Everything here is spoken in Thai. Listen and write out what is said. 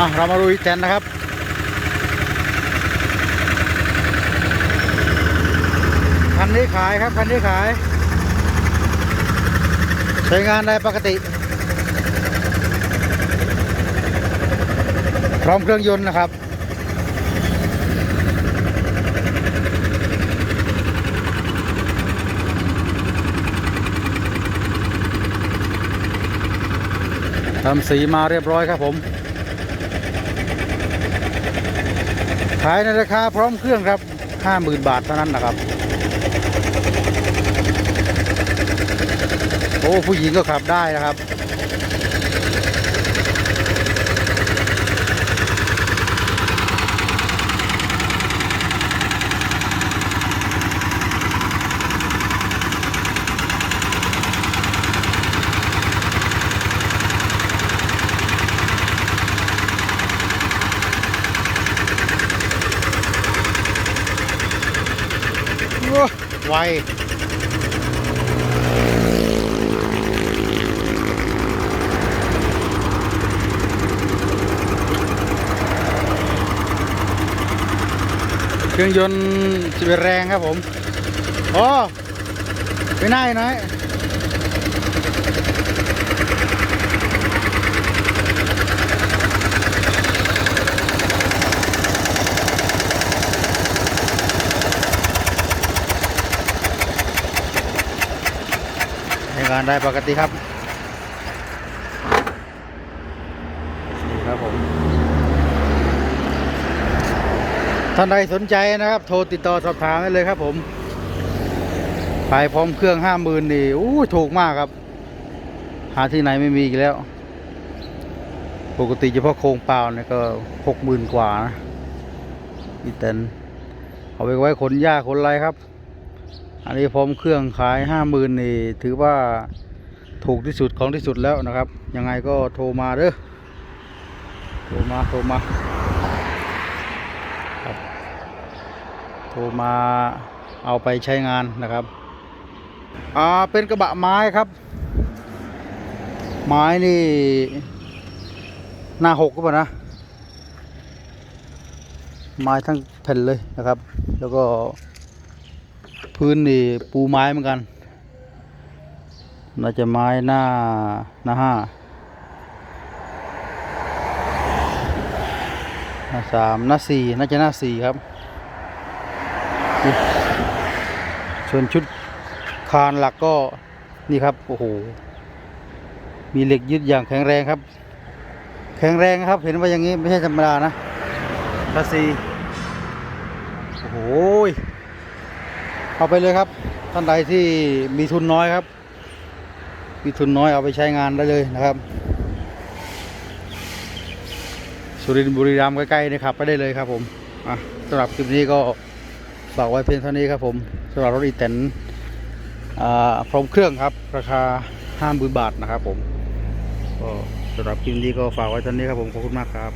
อะเรามาดูอีกแตนนะครับคันนี้ขายครับคันนี้ขายใช้งานได้ปกติ พร้อมเครื่องยนต์นะครับทำสีมาเรียบร้อยครับผม ขายในราคาพร้อมเครื่องครับ 50,000 บาทเท่านั้นนะครับ โอ้ผู้หญิงก็ขับได้นะครับ ไวเครื่องยนต์สิบเอ็ดแรงครับผม โอ้ไปหน้าน้อย ใช้งานได้ปกติครับนี่ครับผมท่านใดสนใจนะครับ โทรติดต่อสอบถามได้เลยครับผมขายพร้อมเครื่องห้าหมื่นนี่อู้ถูกมากครับ หาที่ไหนไม่มีอีกแล้ว ปกติเฉพาะโครงเปล่าเนี่ยก็หกหมื่นกว่านะอีเตนเอาไปไว้ขนหญ้าขนอะไรครับ อันนี้พร้อมเครื่องขายห้าหมื่นนี่ถือว่าถูกที่สุดของที่สุดแล้วนะครับ ยังไงก็โทรมาเด้อโทรมาโทรมาโทรมาเอาไปใช้งานนะครับอ่าเป็นกระบะไม้ครับ ไม้นี่ หน้าหกก็ป่ะนะ ไม้ทั้งแผ่นเลยนะครับ แล้วก็ พื้นนี่ปูไม้เหมือนกัน น่าจะไม้หน้าหน้าห้าหน้าสามหน้าสี่น่าจะหน้าสี่ครับ ส่วนชุดคานหลักก็นี่ครับ โอ้โห มีเหล็กยึดอย่างแข็งแรงครับ แข็งแรงครับ เห็นว่าอย่างนี้ไม่ใช่ธรรมดานะคาซีโอ้โห เอาไปเลยครับ ท่านใดที่มีทุนน้อยครับ มีทุนน้อยเอาไปใช้งานได้เลยนะครับ สุรินทร์บุรีรัมย์ใกล้ๆนี่ขับไปได้เลยครับผมอะสำหรับคลิปนี้ก็ฝากไว้เพียงเท่านี้ครับผมสำหรับรถอีแตนพร้อมเครื่องครับ ราคาห้าหมื่นบาทนะครับผมก็สำหรับคลิปนี้ก็ฝากไว้เท่านี้ครับผมขอบคุณมากครับ